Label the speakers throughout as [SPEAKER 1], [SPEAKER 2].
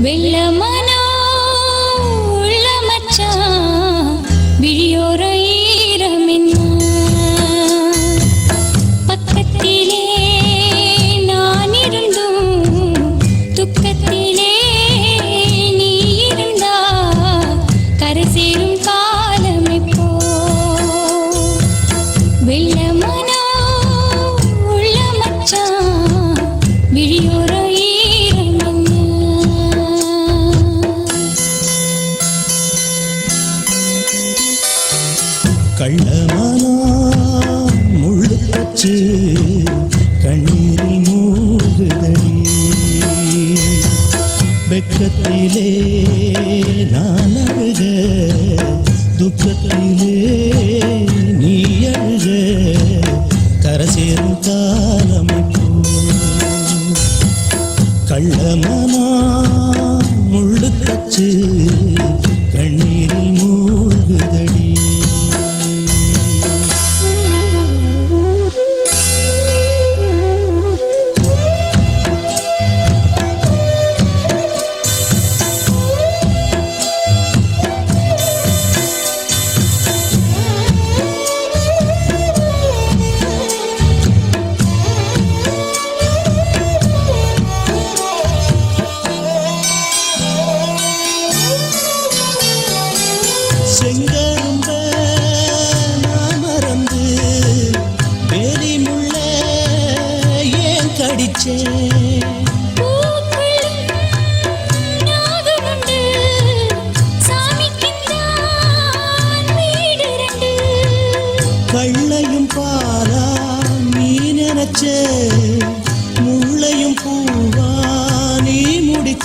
[SPEAKER 1] ¡Bella, mano! கண்ணீரில் மூகுதடி வெட்கத்திலே நான் அழுக துக்கத்திலே நீ அழுக கரசேரும் காலம் கள்ளமனா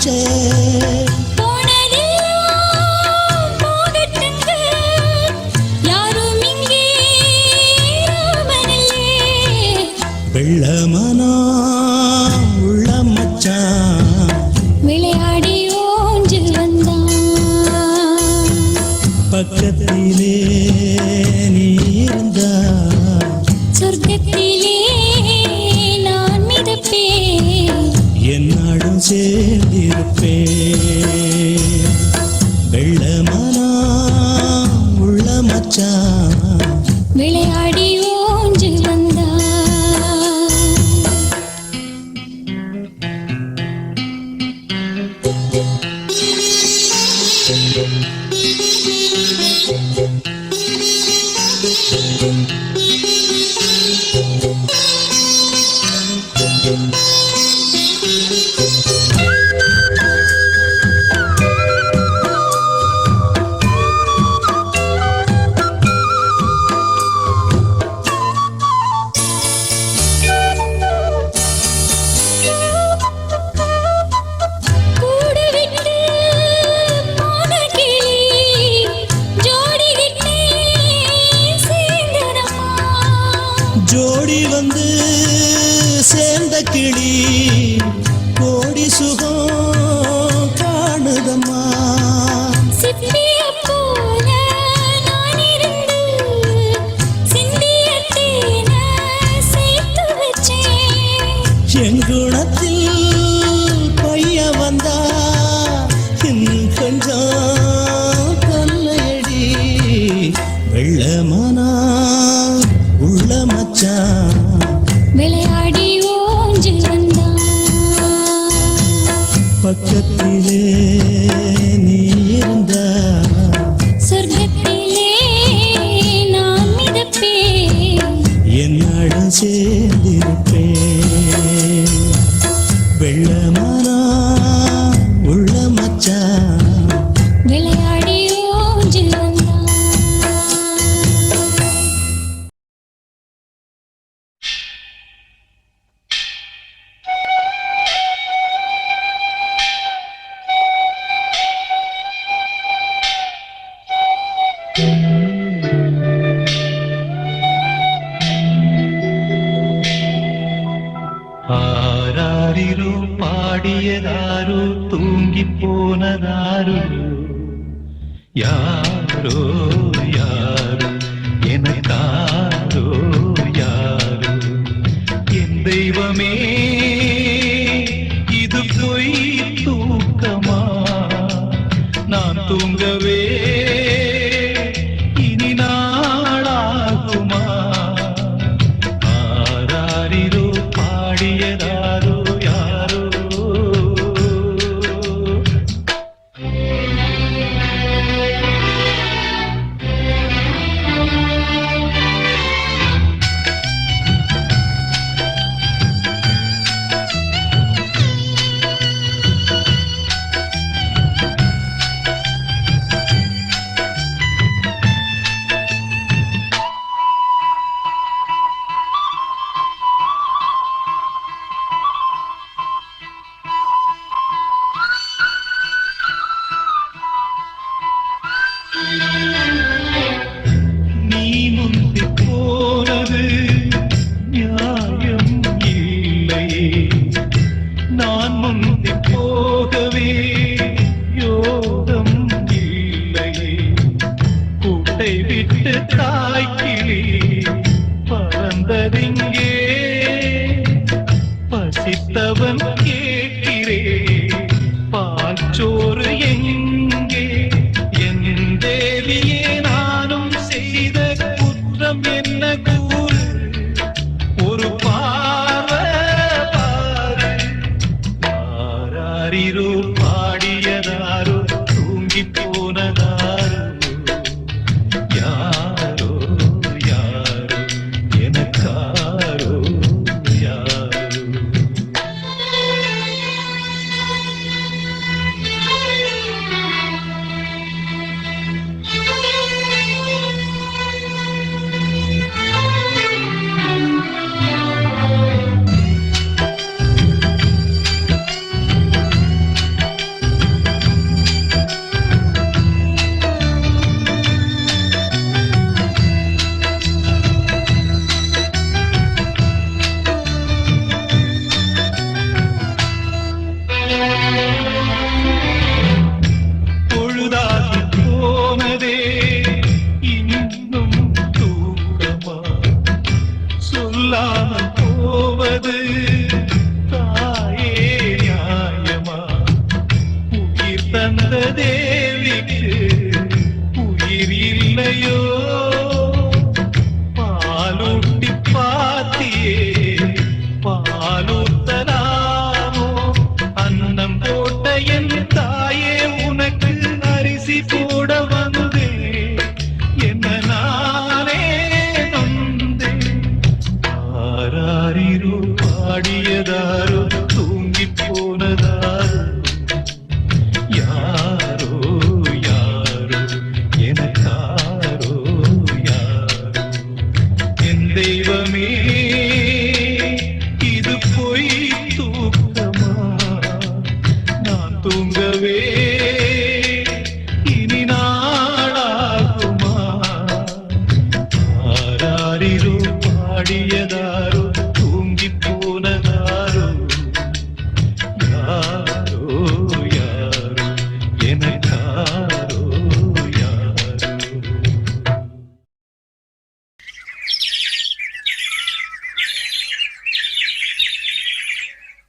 [SPEAKER 2] change.
[SPEAKER 1] பக்கத்திலே நீ இருந்தா
[SPEAKER 3] பாடியதாரோ தூங்கி போனதாரோ யாரோ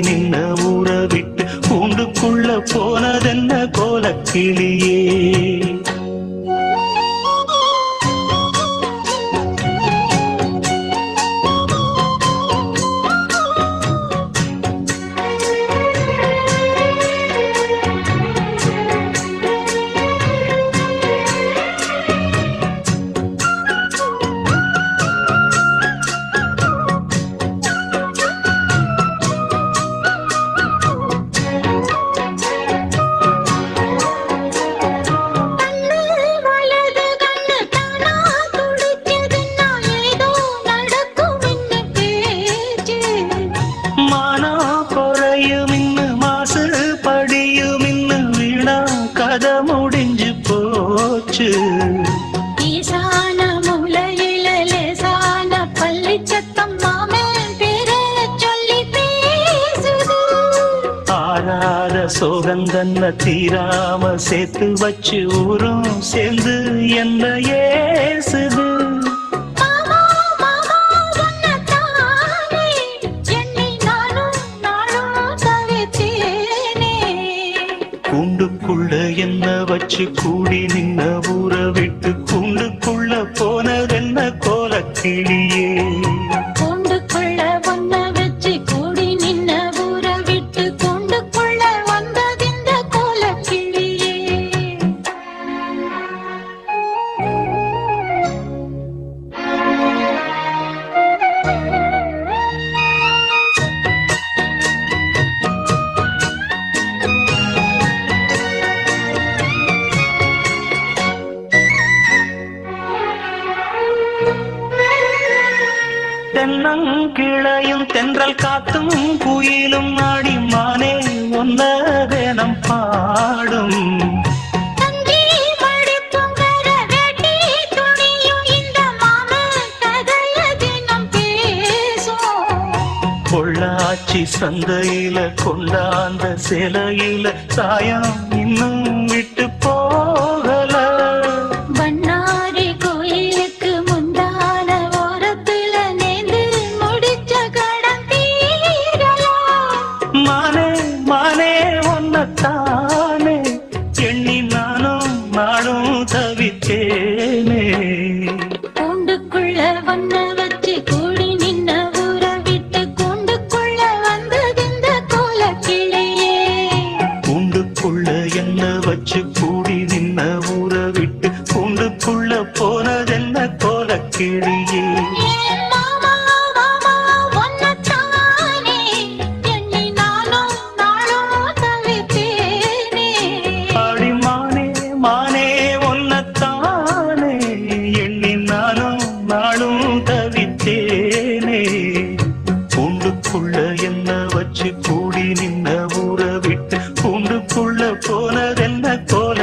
[SPEAKER 1] நின்ன ஊற விட்டு கூண்டுக்குள்ள போனதென்ன கோலக்கிளியே?
[SPEAKER 4] தன்னை தீராம சேர்த்து வச்சு ஊரும் சேர்ந்து என்ன ஏசுது? கூண்டுக்குள்ள என்ன வச்சு கூடி நின்ன ஊற விட்டு கூண்டுக்குள்ள போனதென்ன கோல கிளியே மேலும் நாடி மானே
[SPEAKER 2] உன்னதே நம் பாடும்.
[SPEAKER 1] பொள்ளாச்சி சந்தையில கொண்டாந்த சிலையில சாயம் இன்னும்
[SPEAKER 2] கூண்டுக்குள்ள வண்ண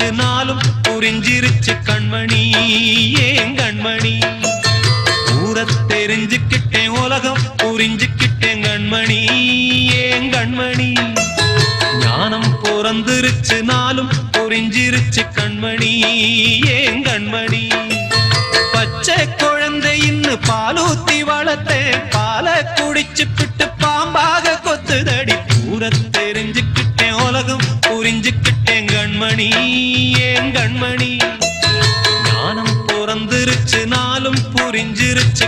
[SPEAKER 3] நாளும் புரிஞ்சிருச்சு கண்மணி. ஏன் கண்மணி? ஊர தெரிஞ்சுக்கிட்டேன் உலகம் புரிஞ்சுக்கிட்டேன் கண்மணி. ஏன் கண்மணி? ஞானம் பிறந்திருச்சு நாளும் புரிஞ்சிருச்சு கண்மணி. ஏன் கண்மணி? பச்சை குழந்தை இன்னும் பாலூத்தி வளர்த்தேன். பாலை குடிச்சு கண்மணி ஏன் கண்மணி? ஞானம் பிறந்திருச்சு நாளும் புரிஞ்சிருச்சு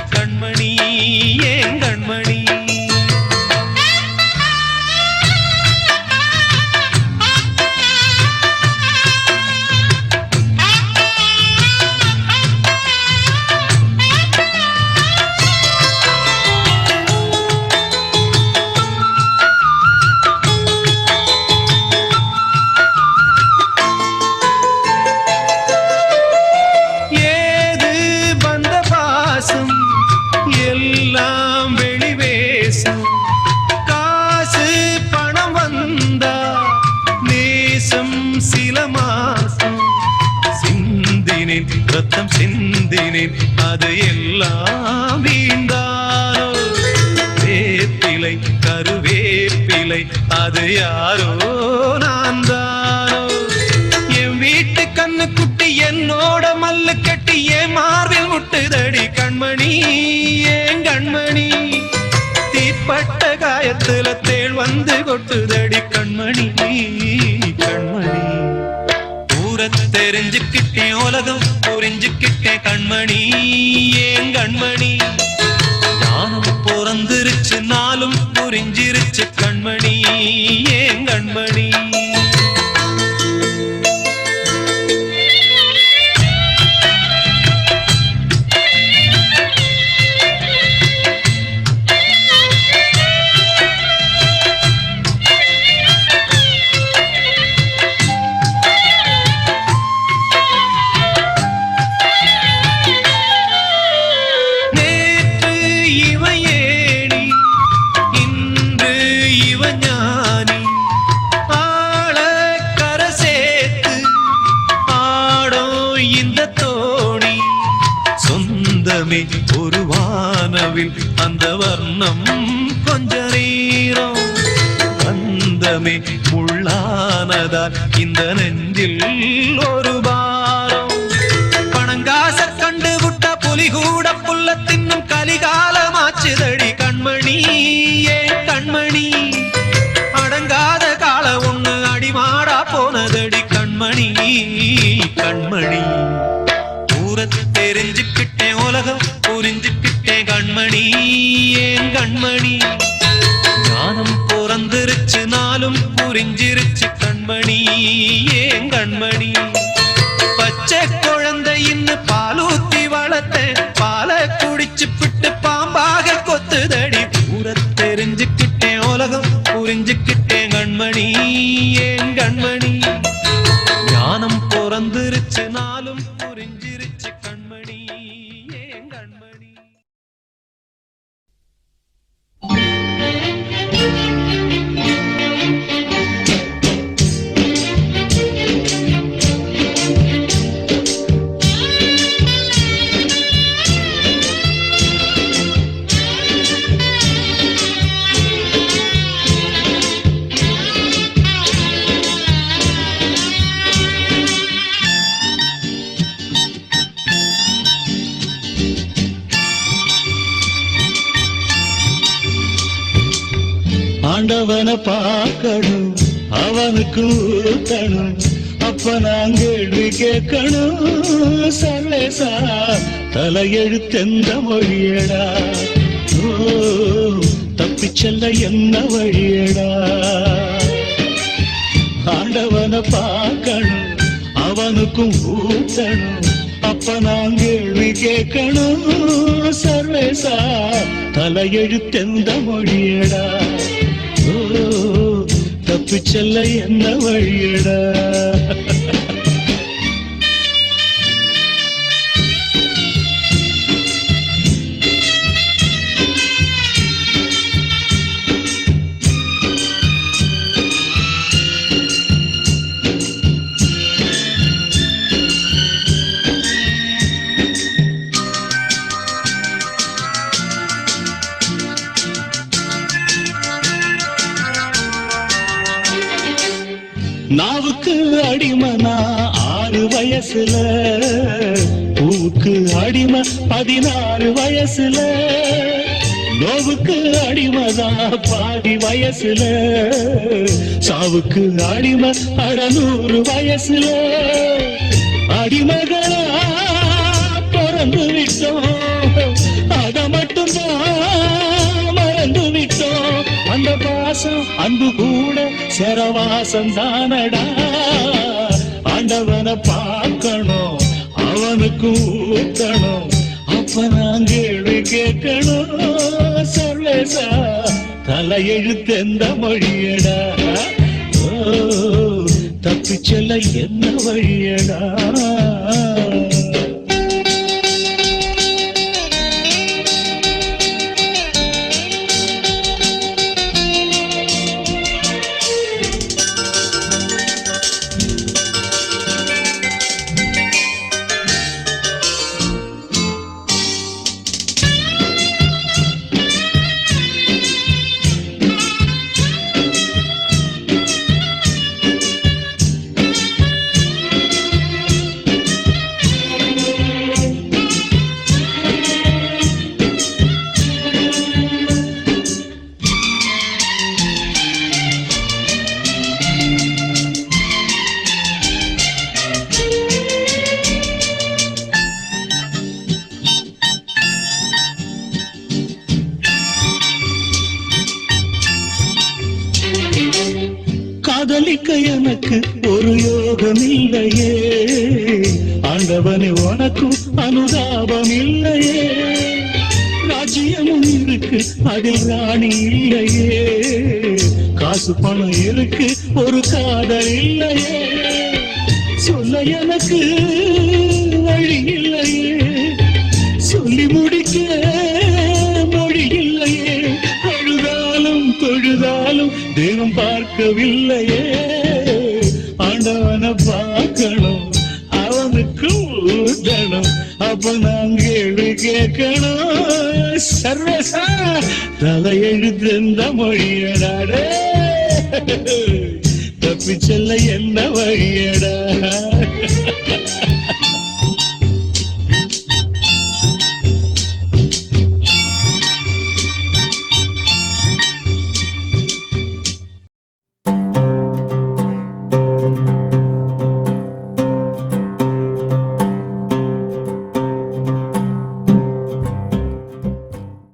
[SPEAKER 3] மார்பில் முட்டுதடி கண்மணி ஏன் கண்மணி? தீப்பட்ட காயத்துல தேள் வந்து கொட்டுதடி கண்மணி கண்மணி. ஊர தெரிஞ்சுக்கிட்டேன் உலகம் புரிஞ்சுக்கிட்டேன் கண்மணி ஏன் கண்மணி? ஞானம் பிறந்திருச்சு நாளும் புரிஞ்சிருச்சு கண்மணி ஏன் விட்ட கூட புல்ல தின்னும் கலிகாலமாச்சுதடி கண்மணி ஏ கண்மணி. அடங்காத கால ஒண்ணு அடிமாடா போனதடி கண்மணி கண்மணி. தூரத்து தெரிஞ்சுக்கிட்டேன் உலகம் புரிஞ்சுக்கிட்டேன் கண்மணி ஏன் கண்மணி? ஞானம் பிறந்திருச்சு நாளும் புரிஞ்சிருச்சு கண்மணி ஏன் பத்துதடி ஊர தெரிஞ்சுக்கிட்டேன் உலகம் புரிஞ்சுக்கிட்டேன் கண்மணி. ஏன் கண்மணி?
[SPEAKER 1] ஆண்டவனை பார்க்கணும் அவனுக்கு ஊத்தணும் அப்ப நான் கேள்வி கேட்கணும் சர்வேசா தலையெழுத்தெந்த மொழியடா. ஓ தப்பிச் செல்ல என்ன வழியடா. ஆண்டவனை பார்க்கணும் அவனுக்கும் ஊத்தணும் அப்ப நான் கேள்வி கேட்கணும் சர்வேசா தலையெழுத்தெந்த மொழியடா. தப்பிச் செல்ல என்ன வழியடா. வயசுல பூவுக்கு அடிமை பதினாறு வயசுல நோவுக்கு அடிமதா பாதி வயசுல சாவுக்கு அடிமை அடநூறு வயசுல. அடிமகளா பிறந்து விட்டோம் அதை மட்டும்தான் மறந்து விட்டோம். அந்த பாசம் அன்பு கூட சிறவாசம் தானடா. ஆண்டவன பா அவனுக்கு ஊத்தணும் அப்ப நான் கேள்வி கேட்கணும். சர்வேசா தலையெழுத்து மொழியடா. ஓ என்ன வழியடா. காதலிக்க எனக்கு ஒரு யோகம் இல்லையே. ஆண்டவனே உனக்கும் அனுதாபம் இல்லையே. ராஜ்யமும் இருக்கு அதில் ராணி இல்லையே. காசு பணம் இருக்கு ஒரு காதல் இல்லையே. சொல்ல எனக்கு வழி பார்க்கவில்லையே ஆண்டவனை பார்க்கணும். அவனுக்கு ஊட்டணும். அப்ப நான் கேள்வி கேட்கணும். சர்வசா தலையெழுத்து எந்த மொழியடாடே தப்பிச்செல்ல என்ன வழியடா?